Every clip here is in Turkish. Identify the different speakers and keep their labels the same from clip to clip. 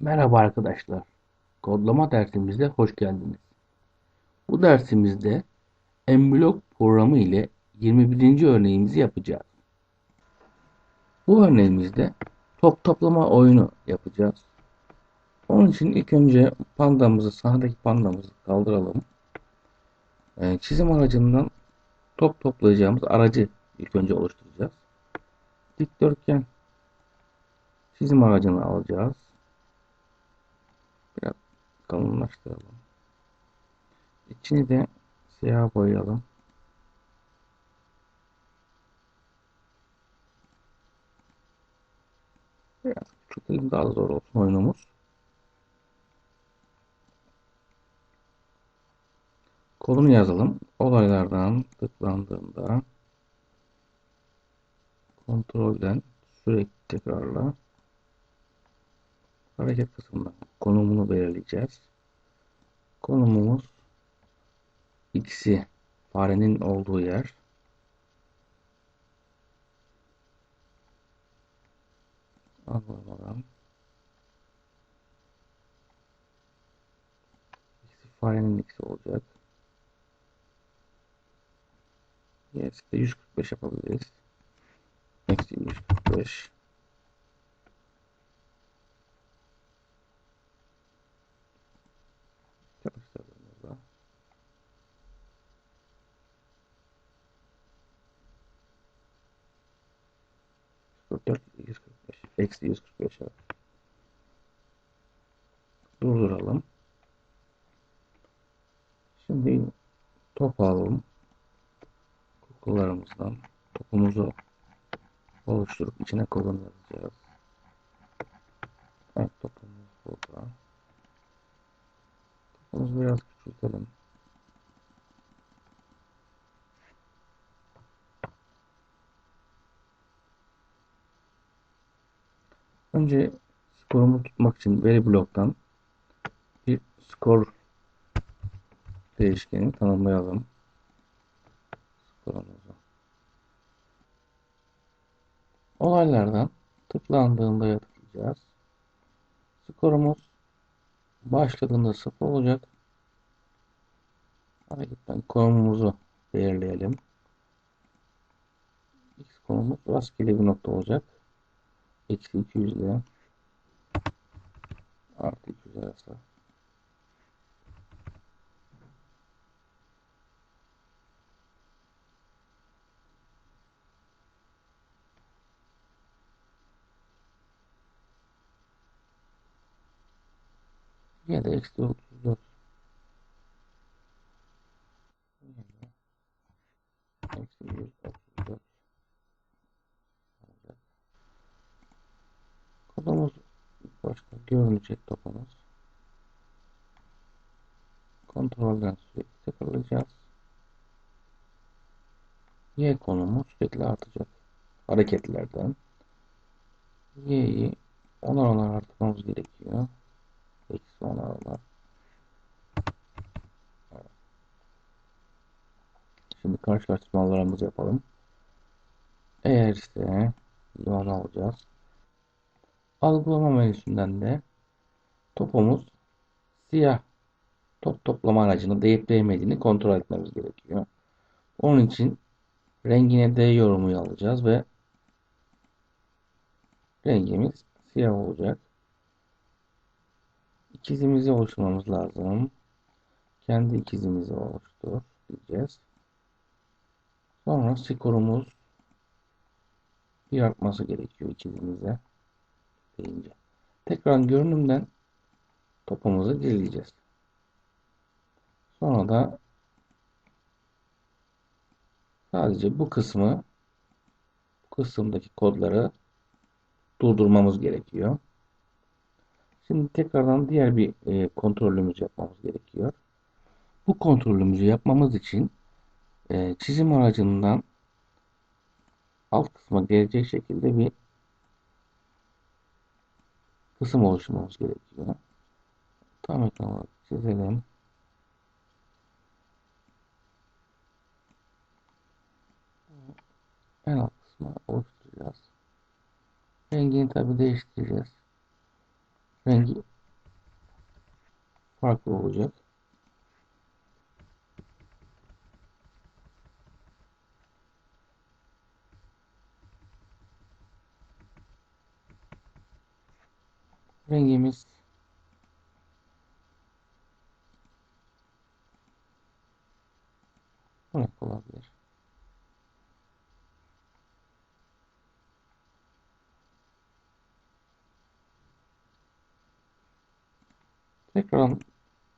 Speaker 1: Merhaba arkadaşlar. Kodlama dersimize hoş geldiniz. Bu dersimizde Mblock programı ile 21. örneğimizi yapacağız. Bu örneğimizde top toplama oyunu yapacağız. Onun için ilk önce pandamızı, sahnedeki pandamızı kaldıralım. Ee, çizim aracından top toplayacağımız aracı ilk önce oluşturacağız. Dikdörtgen çizim aracını alacağız. Kalınlaştıralım. İçini de siyah boyayalım. Biraz küçültelim daha zor olsun oyunumuz. Kodunu yazalım. Olaylardan tıklandığında kontrolden sürekli tekrarla hareket kısmından konumunu belirleyeceğiz. Konumumuz x'i farenin olduğu yer. Anlamadan x'i farenin x'i olacak. Yes, 145 yapabiliriz. Eksi 145 eksi yüz kırk beş durduralım. Şimdi top alalım. Kokularımızdan topumuzu oluşturup içine kodunu yazacağız. Evet topumuz burada. Topumuzu biraz küçültelim. Önce skorumu tutmak için veri bloktan bir skor değişkeni tanımlayalım. Skorumuzu. Olaylardan tıklandığında tıklayacağız. Skorumuz başladığında sıfır olacak. Hareketten konumumuzu belirleyelim. X konumuz rastgele bir nokta olacak. Eksi 200 ile artı 200 arası. Ya da eksi 34. Eksi 134. olacak. Kodumuz başta görünecek topumuz. Kontrolden sürekli tekrarlayacağız. Y konumu sürekli artacak. Hareketlerden. Y'yi onar onar arttırmamız gerekiyor. Eksi onar onar. Evet. Şimdi karşılaştırmalarımızı yapalım. Eğer ise limon alacağız. Algılama menüsünden de topumuz siyah top toplama aracını değip değmediğini kontrol etmemiz gerekiyor. Onun için rengine D yorumu alacağız ve rengimiz siyah olacak. İkizimizi oluşturmamız lazım. Kendi ikizimizi oluştur diyeceğiz. Sonra skorumuz bir artması gerekiyor ikizimize deyince. Tekrar görünümden topumuzu dileyeceğiz. Sonra da sadece bu kısmı bu kısımdaki kodları durdurmamız gerekiyor. Şimdi tekrardan diğer bir e, kontrolümüz yapmamız gerekiyor. Bu kontrolümüzü yapmamız için e, çizim aracından alt kısma gelecek şekilde bir kısım oluşturmamız gerekiyor. Tam ekran olarak çizelim. En alt kısmı oluşturacağız. Rengini tabi değiştireceğiz. rengi farklı olacak. Rengimiz bu renk olabilir. Tekrar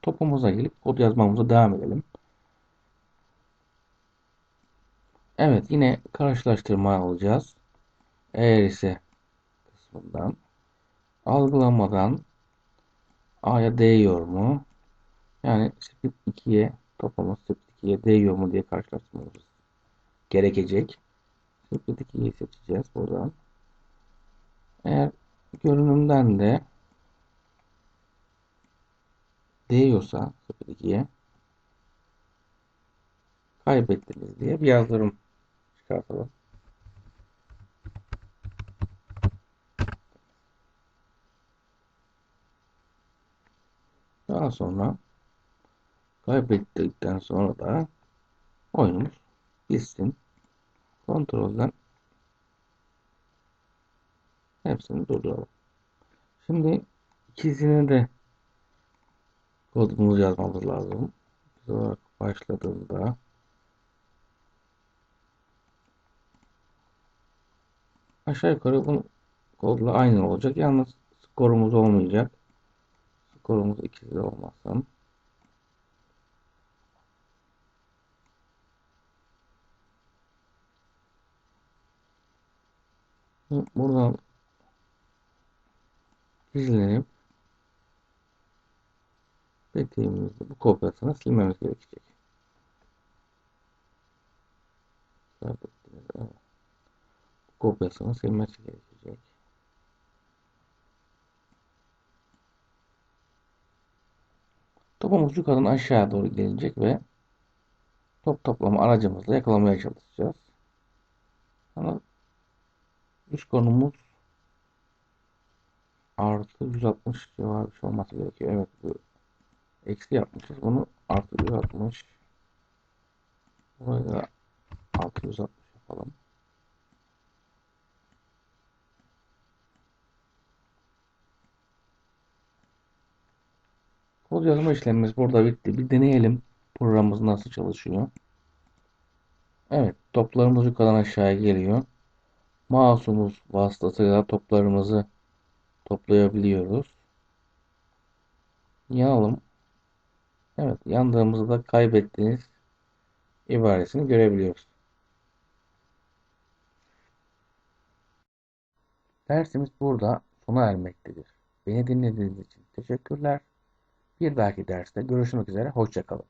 Speaker 1: topumuza gelip kod yazmamıza devam edelim. Evet yine karşılaştırma alacağız. Eğer ise kısmından algılamadan A'ya değiyor mu? Yani split 2'ye toplamız split 2'ye değiyor mu diye karşılaştırmamız gerekecek. Split 2'yi seçeceğiz buradan. Eğer görünümden de değiyorsa 02'ye kaybettiniz diye bir yazdırım çıkartalım. Daha sonra kaybettikten sonra da oyunumuz gitsin. Kontrolden hepsini durduralım. Şimdi ikisini de kodumuzu yazmamız lazım. Olarak başladığında aşağı yukarı bu kodla aynı olacak. Yalnız skorumuz olmayacak. Skorumuz ikisi de olmazsa. Buradan izlenip Dediğimizde bu kopyasını silmemiz gerekecek. Bu kopyasını silmesi gerekecek. Topumuz yukarıdan aşağı doğru gelecek ve top toplama aracımızla yakalamaya çalışacağız. Ama üst konumuz artı 160 civarı bir şey olması gerekiyor. Evet bu eksi yapmışız. Bunu artı 160. Burayı da 660 yapalım. Kod yazma işlemimiz burada bitti. Bir deneyelim programımız nasıl çalışıyor. Evet toplarımız yukarıdan aşağıya geliyor. Mouse'umuz vasıtasıyla toplarımızı toplayabiliyoruz. Yanalım. Evet, yandığımızda kaybettiğiniz ibaresini görebiliyoruz. Dersimiz burada sona ermektedir. Beni dinlediğiniz için teşekkürler. Bir dahaki derste görüşmek üzere. Hoşçakalın.